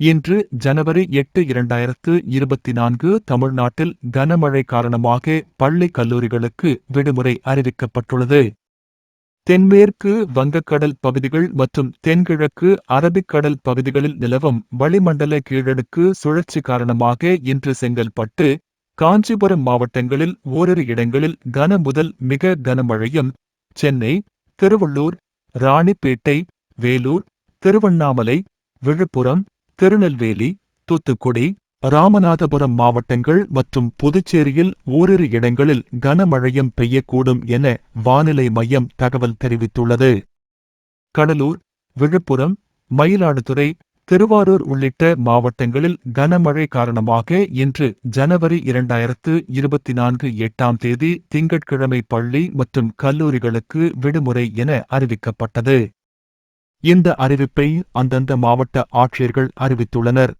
இன்று ஜனவரி எட்டு இரண்டாயிரத்து இருபத்தி நான்கு தமிழ்நாட்டில் கனமழை காரணமாக பள்ளி கல்லூரிகளுக்கு விடுமுறை அறிவிக்கப்பட்டுள்ளது. தென்மேற்கு வங்கக்கடல் பகுதிகள் மற்றும் தென்கிழக்கு அரபிக்கடல் பகுதிகளில் நிலவும் வளிமண்டல கீழடுக்கு சுழற்சி காரணமாக இன்று செங்கல்பட்டு காஞ்சிபுரம் மாவட்டங்களில் ஓரிரு இடங்களில் கன முதல் மிக கனமழையும் சென்னை திருவள்ளூர் ராணிப்பேட்டை வேலூர் திருவண்ணாமலை விழுப்புரம் திருநெல்வேலி தூத்துக்குடி ராமநாதபுரம் மாவட்டங்கள் மற்றும் புதுச்சேரியில் ஓரிரு இடங்களில் கனமழையும் பெய்யக்கூடும் என வானிலை மையம் தகவல் தெரிவித்துள்ளது. கடலூர் விழுப்புரம் மயிலாடுதுறை திருவாரூர் உள்ளிட்ட மாவட்டங்களில் கனமழை காரணமாக இன்று ஜனவரி இரண்டாயிரத்து இருபத்தி நான்கு எட்டாம் தேதி திங்கட்கிழமை பள்ளி மற்றும் கல்லூரிகளுக்கு விடுமுறை என அறிவிக்கப்பட்டது. இந்த அறிவிப்பை அந்தந்த மாவட்ட ஆட்சியர்கள் அறிவித்துள்ளனர்.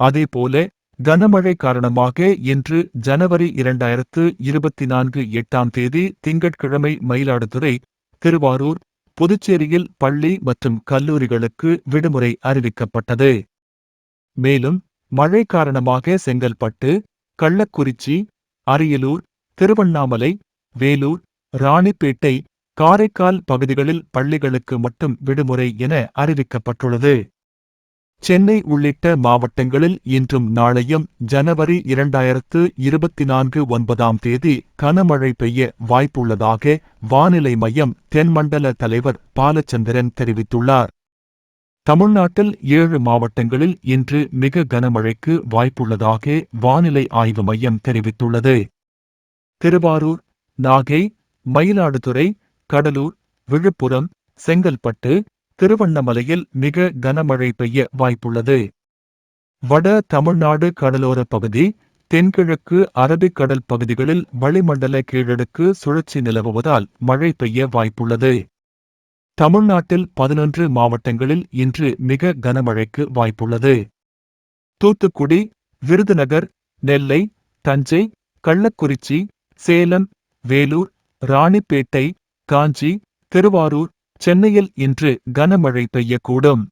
அதேபோல கனமழை காரணமாக இன்று ஜனவரி இரண்டாயிரத்து இருபத்தி நான்கு எட்டாம் தேதி திங்கட்கிழமை மயிலாடுதுறை திருவாரூர் புதுச்சேரியில் பள்ளி மற்றும் கல்லூரிகளுக்கு விடுமுறை அறிவிக்கப்பட்டது. மேலும் மழை காரணமாக செங்கல்பட்டு கள்ளக்குறிச்சி அரியலூர் திருவண்ணாமலை வேலூர் ராணிப்பேட்டை காரைக்கால் பகுதிகளில் பள்ளிகளுக்கு மட்டும் விடுமுறை என அறிவிக்கப்பட்டுள்ளது. சென்னை உள்ளிட்ட மாவட்டங்களில் இன்றும் நாளையும் ஜனவரி இரண்டாயிரத்து இருபத்தி நான்கு ஒன்பதாம் தேதி கனமழை பெய்ய வாய்ப்புள்ளதாக வானிலை மையம் தென்மண்டல தலைவர் பாலச்சந்திரன் தெரிவித்துள்ளார். தமிழ்நாட்டில் ஏழு மாவட்டங்களில் இன்று மிக கனமழைக்கு வாய்ப்புள்ளதாக வானிலை ஆய்வு மையம் தெரிவித்துள்ளது. திருவாரூர் நாகை மயிலாடுதுறை கடலூர் விழுப்புரம் செங்கல்பட்டு திருவண்ணாமலையில் மிக கனமழை பெய்ய வாய்ப்புள்ளது. வட தமிழ்நாடு கடலோர பகுதி தென்கிழக்கு அரபிக்கடல் பகுதிகளில் வளிமண்டல கீழடுக்கு சுழற்சி நிலவுவதால் மழை பெய்ய வாய்ப்புள்ளது. தமிழ்நாட்டில் பதினொன்று மாவட்டங்களில் இன்று மிக கனமழைக்கு வாய்ப்புள்ளது. தூத்துக்குடி விருதுநகர் நெல்லை தஞ்சை கள்ளக்குறிச்சி சேலம் வேலூர் ராணிப்பேட்டை காஞ்சி திருவாரூர் சென்னையில் இன்று கனமழை பெய்யக்கூடும்.